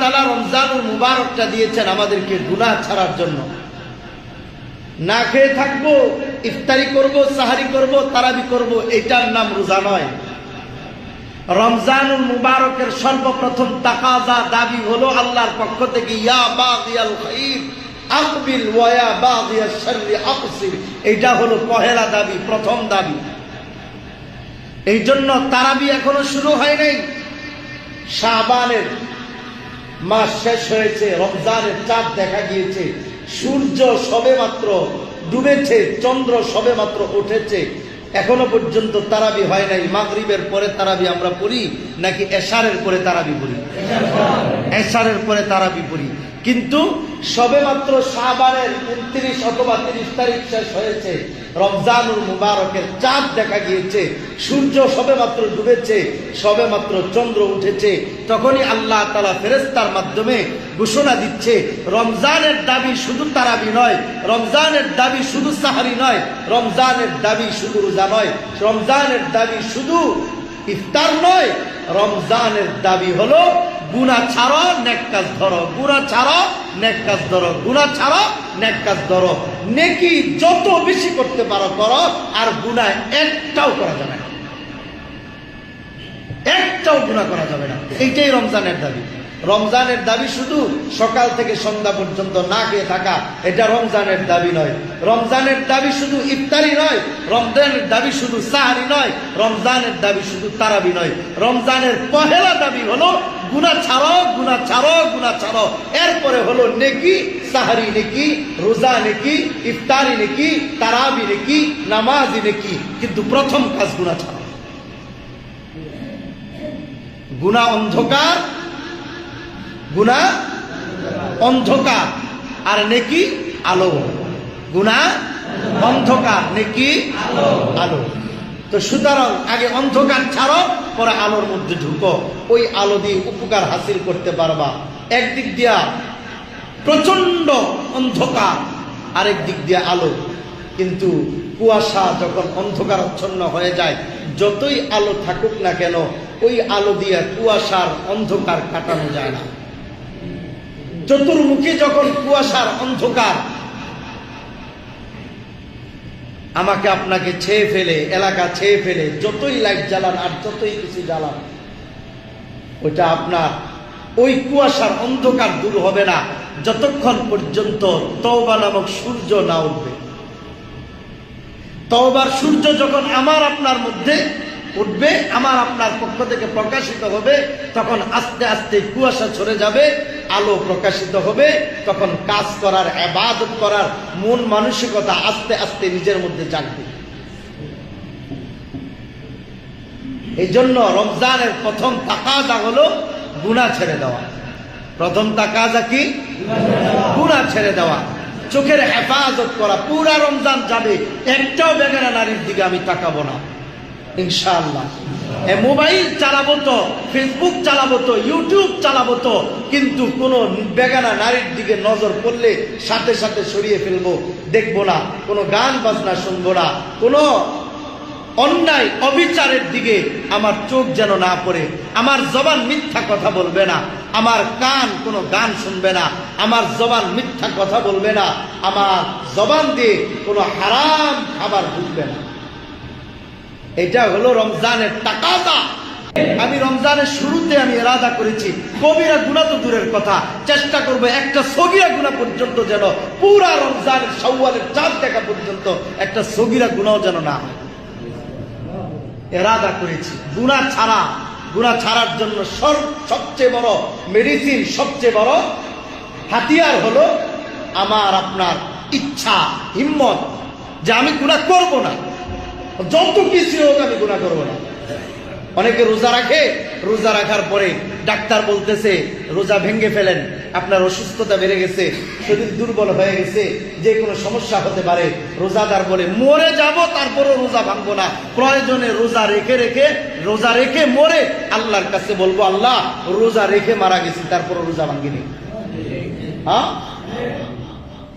তালা রমজানুল মুবারকটা দিয়েছেন আমাদেরকে গুনাহ ছাড়ার জন্য। না খেয়ে থাকব, ইফতারি করব, সাহারি করব, তারাবি করব, এটার নাম রোজা নয়। রমজানুল মুবারকের সর্বপ্রথম তাকাজা দাবি হলো আল্লাহর পক্ষ থেকে এটা হলো পহেলা দাবি, প্রথম দাবি। এই জন্য তারাবি এখনও শুরু হয় নাই। শাবানের মাস শেষ হয়েছে, রমজানের চাঁদ দেখা গিয়েছে, সূর্য সবে মাত্র ডুবেছে, চন্দ্র সবে মাত্র উঠেছে। এখনও পর্যন্ত তারাবি হয় নাই, মাগরিবের পরে তারাবি আমরা পড়ি, নাকি এশারের পরে তারাবি পড়ি? এশারের পরে তারাবি পড়ি। কিন্তু সবে মাত্র শাহবানের উনত্রিশ অথবা তিরিশ তারিখ শেষ হয়েছে। রমজানুল মুবারকের চাঁদ দেখা গিয়েছে। সূর্য সবে মাত্র ডুবেছে সবে মাত্র চন্দ্র উঠেছে। তখনই আল্লাহ তালা ফেরেস্তার মাধ্যমে ঘোষণা দিচ্ছে, রমজানের দাবি শুধু তারাবি নয়, রমজানের দাবি শুধু সাহারি নয়, রমজানের দাবি শুধু রোজা নয়, রমজানের দাবি শুধু ইফতার নয়, রমজানের দাবি হলো গুণা ছাড়ো, নেক কাজ ধরো। গুনা ছাড়ো, নেক কাজ ধরো। গুনা ছাড়ো, নেক কাজ ধরো। নেকি যত বেশি করতে পারো, করো, আর গুণা একটাও করা যাবে না। একটাও গুণা করা যাবে না। এইটাই রমজানের দাবি। রমজানের দাবি শুধু সকাল থেকে সন্ধ্যা পর্যন্ত না খেয়ে থাকা, এটা রমজানের দাবি নয়। রমজানের দাবি শুধু ইফতারি নয়, রমজানের দাবি শুধু সাহারি নয়, রমজানের দাবি শুধু তারাবি নয়। রমজানের পহেলা দাবি হলো গুনা ছাড়ো গুনা ছাড়ো গুনা ছাড়ো। এরপরে হলো নেকি, সাহারি নেকি, রোজা নেকি, ইফতারি নেকি, তারাবি নেকি, নামাজি নেকি। কিন্তু প্রথম কাজ গুনা ছাড়ো। গুনা অন্ধকার গুনা অন্ধকার। আর নেকি আলো। গুনা অন্ধকার, নেকি আলো। তো সুতরাং আগে অন্ধকার ছাড়ো, পরে আলোর মধ্যে ঢুকো। ওই আলো দিয়ে উপকার হাসিল করতে পারবা। একদিক দিয়া প্রচণ্ড অন্ধকার, আরেক দিক দিয়ে আলো। কিন্তু কুয়াশা যখন অন্ধকারাচ্ছন্ন হয়ে যায়, যতই আলো থাকুক না কেন, ওই আলো দিয়ে কুয়াশার অন্ধকার কাটানো যায় না। চতুর্মুখী যখন কুয়াশার অন্ধকার, আমাকে আপনাকে ছেয়ে ফেলে, এলাকা ছেয়ে ফেলে, যতই লাইট জ্বালান আর যতই কিছু জ্বালান, ওইটা আপনার ওই কুয়াশার অন্ধকার দূর হবে না। যতক্ষণ পর্যন্ত তওবা নামক সূর্য না উঠবে। তওবার সূর্য যখন আমার আপনার মধ্যে উঠবে, আমার আপনার পক্ষ থেকে প্রকাশিত হবে, তখন আস্তে আস্তে কুয়াশা ছড়ে যাবে আলো প্রকাশিত হবে, তখন কাজ করার, আবাদত করার, মন মানসিকতা আস্তে আস্তে নিজের মধ্যে জাগবে। এই জন্য রমজানের প্রথম তাকাজা হলো গুণা ছেড়ে দেওয়া। প্রথম তাকাজা কি? গুণা ছেড়ে দেওয়া। চোখের হেফাজত করা। পুরা রমজান যাবে, একটাও বেগানা নারীর দিকে আমি তাকাবো না। ইনশাআল্লাহ। এ মোবাইল চালাবো তো ফেসবুক চালাবো তো ইউটিউব চালাবো তো, কিন্তু কোনো বেগানা নারীর দিকে নজর পড়লে সাথে সাথে সরিয়ে ফেলব, দেখব না, কোনো গান বাজনা শুনব না, কোনো অন্যায় অবিচারের দিকে আমার চোখ যেন না পড়ে, আমার জবান মিথ্যা কথা বলবে না, আমার কান কোনো গান শুনবে না, আমার জবান মিথ্যা কথা বলবে না, আমার জবান দিয়ে কোনো হারাম খাবার ঢুকবে না। এটা হলো রমজানের টাকাটা আমি রমজানের শুরুতে আমি এরাদা করেছি। কবিরা গুণা তো দূরের কথা। চেষ্টা করব একটা সগিরা গুণা পর্যন্ত যেন পুরা রমজানের সৌয়ালের চাঁদ দেখা পর্যন্ত একটা সগিরা গুণাও যেন না হয়। এরাদা করেছি। গুণা ছাড়া গুণা ছাড়ার জন্য সব সবচেয়ে বড় মেডিসিন সবচেয়ে বড় হাতিয়ার হলো আমার আপনার ইচ্ছা, হিম্মত যে আমি গুণা করব না। যত কিছু হোক আমি গুণা করব না। অনেকে রোজা রাখে, রোজা রাখার পরে ডাক্তার বলতেছে, রোজা ভেঙে ফেলেন, আপনার অসুস্থতা বেড়ে গেছে, শরীর দুর্বল হয়ে গেছে, যে কোনো সমস্যা হতে পারে, রোজাদার বলে, মরে যাব, তারপরও রোজা ভাঙবো না। প্রয়োজনে রোজা রেখে রেখে, রোজা রেখে মরে আল্লাহর কাছে বলব, আল্লাহ, রোজা রেখে মারা গেছি, তারপরও রোজা ভাঙ্গিনি। হ্যাঁ?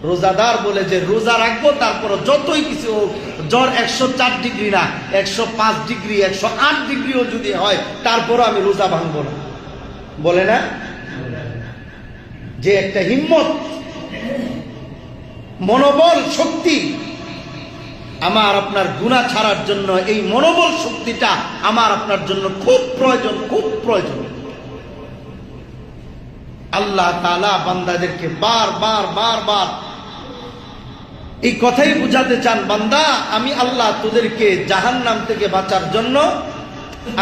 রোজাদার বলে যে রোজা রাখব তারপর যতই কিছু হোক, জ্বর একশো চার ডিগ্রি না, একশো পাঁচ ডিগ্রি, একশো আট ডিগ্রিও যদি হয়, তারপরও আমি রোজা ভাঙবো না। বলে না? যে একটা হিম্মত, মনোবল শক্তি, আমার আপনার গুণা ছাড়ার জন্য, এই মনোবল শক্তিটা আমার আপনার জন্য খুব প্রয়োজন খুব প্রয়োজন। আল্লাহ তালা বান্দাদেরকে বার বার বার বার এই কথাই বুঝাতে চান, বান্দা, আমি আল্লাহ তোদেরকে জাহান নাম থেকে বাঁচার জন্য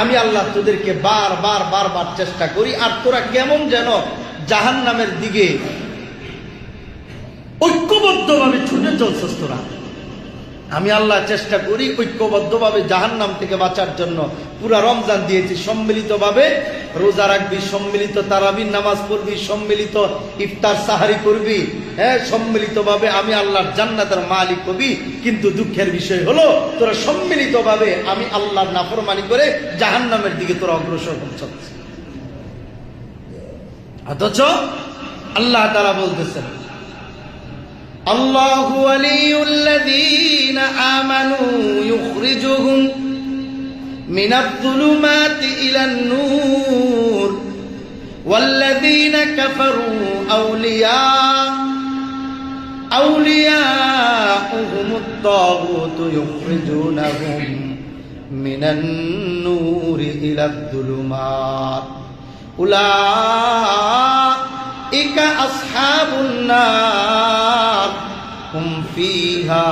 আমি আল্লাহ তোদেরকে বার বার বার বার চেষ্টা করি, আর তোরা কেমন যেন জাহান নামের দিকে ঐক্যবদ্ধভাবে ছুটে চলছস তোরা। আমি আল্লাহ চেষ্টা করি ঐক্যবদ্ধভাবে জাহান নাম থেকে বাঁচার জন্য। পুরা রমজান দিয়েছি, সম্মিলিতভাবে রোজা রাখবি, সম্মিলিত তারাবির নামাজ পড়বি, সম্মিলিত ইফতার সাহারি করবি। হ্যাঁ সম্মিলিতভাবে আমি আল্লাহর জান্নাতের মালিক কবি কিন্তু দুঃখের বিষয় হলো, তোরা সম্মিলিতভাবে আমি আল্লাহর নাফরমানি করে জাহান নামের দিকে তোরা অগ্রসর হচ্ছ অথচ আল্লাহ তারা বলতেছেন الله ولي الذين آمنوا يخرجهم من الظلمات إلى النور والذين كفروا أولياء أولياؤهم الطاغوت يخرجونهم من النور إلى الظلمات. أولئك ইকা আসহাবুন্নার হুম ফিহা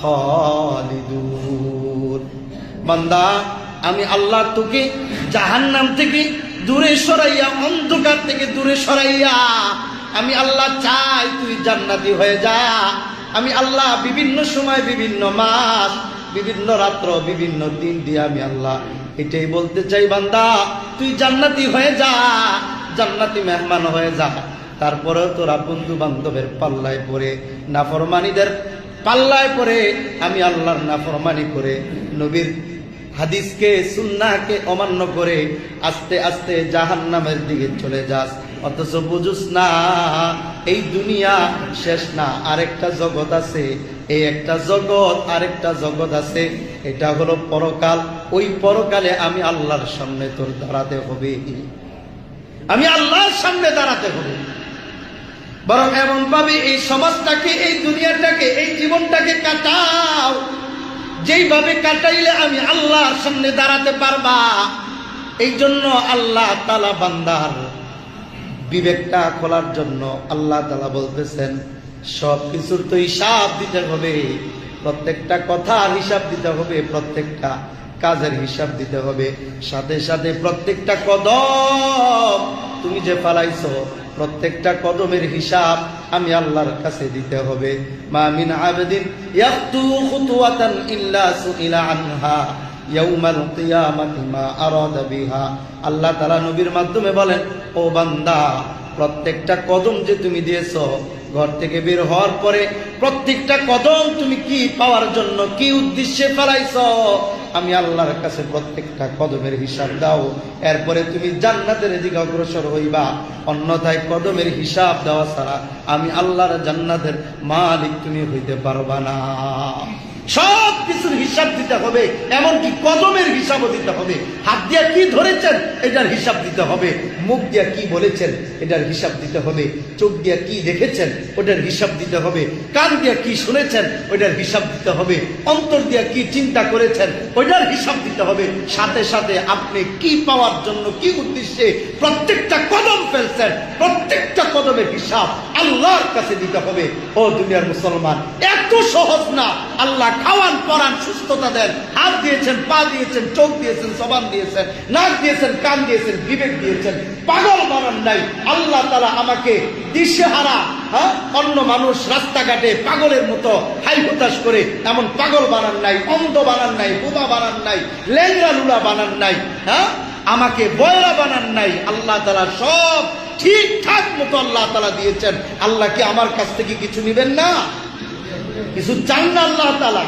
খালিদুন। বান্দা, আমি আল্লাহ তোকে জাহান্নাম থেকে দূরে সরাইয়া, অন্ধকার থেকে দূরে সরাইয়া, আমি আল্লাহ চাই তুই জান্নাতি হয়ে যা। আমি আল্লাহ বিভিন্ন সময়, বিভিন্ন মাস, বিভিন্ন রাত্র, বিভিন্ন দিন দিয়ে আমি আল্লাহ এটাই বলতে চাই, বান্দা, তুই জান্নাতি হয়ে যা। জান্নাতি মেহমান হয়ে যা। তারপরেও তোরা বন্ধু বান্ধবের পাল্লায় পড়ে, নাফরমানিদের পাল্লায় পড়ে, আমি আল্লাহর নাফরমানি করে, নবীর হাদিসকে সুন্নাকে অমান্য করে আস্তে আস্তে জাহান্নামের দিকে চলে যাস। অথচ বুঝুস না, এই দুনিয়া শেষ না, আরেকটা জগৎ আছে। এই একটা জগৎ, আরেকটা জগৎ আছে। এটা হলো পরকাল। ওই পরকালে আমি আল্লাহর সামনে তোর দাঁড়াতে হবে আমি আল্লাহর সামনে দাঁড়াতে হবে। বরং এমন ভাবে এই সমাজটাকে, এই দুনিয়াটাকে, এই জীবনটাকে কাটাও। যেইভাবে কাটাইলে আমি আল্লাহর সামনে দাঁড়াতে পারবা। এই জন্য আল্লাহ তালা বান্দার বিবেকটা খোলার জন্য আল্লাহ তালা বলতেছেন সব কিছুর তো হিসাব দিতে হবে। প্রত্যেকটা কথার হিসাব দিতে হবে, প্রত্যেকটা কাজের হিসাব দিতে হবে। সাথে সাথে প্রত্যেকটা কদম তুমি যে ফালাইছো, প্রত্যেকটা কদমের হিসাব আমি আল্লাহর কাছে দিতে হবে। মা মিন আবেদিন ইয়াকতু খুতুয়াতান ইল্লা সুইলা আনহা ইয়াউমাল কিয়ামাতি মা আরাদা বিহা। আল্লাহ তাআলা নবীর মাধ্যমে বলেন, ও বান্দা, প্রত্যেকটা কদম যে তুমি দিয়েছ ঘর থেকে বের হওয়ার পরে প্রত্যেকটা কদম তুমি কি পাওয়ার জন্য কি উদ্দেশ্যে ফেলাইছ? আমি আল্লাহর কাছে প্রত্যেকটা কদমের হিসাব দাও। এরপরে তুমি জান্নাতের দিকে অগ্রসর হইবা। অন্যথায় কদমের হিসাব দেওয়া ছাড়া আমি আল্লাহর জান্নাতের মালিক তুমি হইতে পারবা না। সব কিছুর হিসাব দিতে হবে, এমনকি কদমের হিসাবও দিতে হবে। হাত দিয়া কি ধরেছেন, এটার হিসাব দিতে হবে। মুখ দিয়া কি বলেছেন, এটার হিসাব দিতে হবে। চোখ দিয়া কি দেখেছেন, ওটার হিসাব দিতে হবে। কান দিয়া কি শুনেছেন, ওটার হিসাব দিতে হবে। অন্তর দিয়া কি চিন্তা করেছেন, ওটার হিসাব দিতে হবে। সাথে সাথে আপনি কি পাওয়ার জন্য কি উদ্দেশ্যে প্রত্যেকটা কদম ফেলছেন, প্রত্যেকটা কদমের হিসাব আল্লাহর কাছে দিতে হবে। ও দুনিয়ার মুসলমান, এত সহজ না। আল্লাহ খাওয়ান, পরান, সুস্থতা দেন। হাত দিয়েছেন, পা দিয়েছেন, চোখ দিয়েছেন, জবান দিয়েছেন, নাক দিয়েছেন, কান দিয়েছেন, বিবেক দিয়েছেন। পাগল বানান নাই। আল্লাহ তারা আমাকে দিশেহারা হ্যাঁ অন্য মানুষ রাস্তাঘাটে পাগলের মতো হাই হুতাশ করে এমন পাগল বানান নাই, অন্ধ বানান নাই, বোবা বানান নাই লেংরা লুলা বানান নাই হ্যাঁ আমাকে বয়রা বানান নাই। আল্লাহ তারা সব ঠিকঠাক মতো আল্লাহ তালা দিয়েছেন। আল্লাহ কি আমার কাছ থেকে কিছু নিবেন না? কিছু চান না আল্লাহ তালা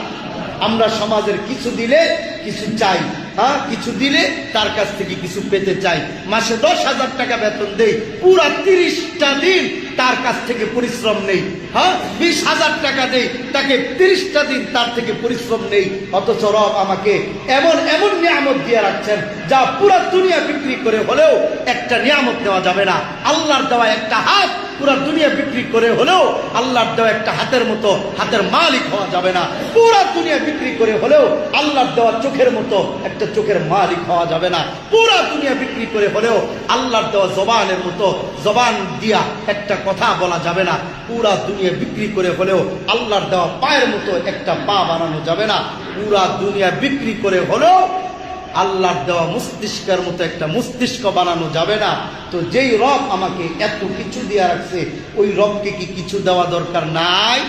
আমরা সমাজের কিছু দিলে কিছু চাই হ্যাঁ? কিছু দিলে তার কাছ থেকে কিছু পেতে চাই। মাসে দশ হাজার টাকা বেতন দেই, পুরা তিরিশটা দিন তার কাছ থেকে পরিশ্রম নেই হ্যাঁ? বিশ হাজার টাকা দেই, তাকে তিরিশটা দিন তার থেকে পরিশ্রম নেই। অথচ রব আমাকে এমন এমন নিয়ামত দিয়ে রাখছেন, যা পুরা দুনিয়া বিক্রি করে হলেও একটা নিয়ামত দেওয়া যাবে না। আল্লাহর দেওয়া একটা হাত পুরা দুনিয়া বিক্রি করে হলেও আল্লাহর দেওয়া একটা হাতের মতো হাতের মালিক হওয়া যাবে না। পুরা দুনিয়া বিক্রি করে হলেও আল্লাহর দেওয়া চোখের মতো একটা চোখের মালিক হওয়া যাবে না। পুরা দুনিয়া বিক্রি করে হলেও আল্লাহর দেওয়া জবানের মতো জবান দিয়া একটা কথা বলা যাবে না। পুরা দুনিয়া বিক্রি করে হলেও আল্লাহর দেওয়া পায়ের মতো একটা পা বানানো যাবে না। পুরা দুনিয়া বিক্রি করে হলেও আল্লাহর দেওয়া মস্তিষ্কের মতো একটা মস্তিষ্ক বানানো যাবে না। তো যেই রব আমাকে এত কিছু দেওয়া রাখছে, ওই রবকে কি কিছু দেওয়া দরকার নাই?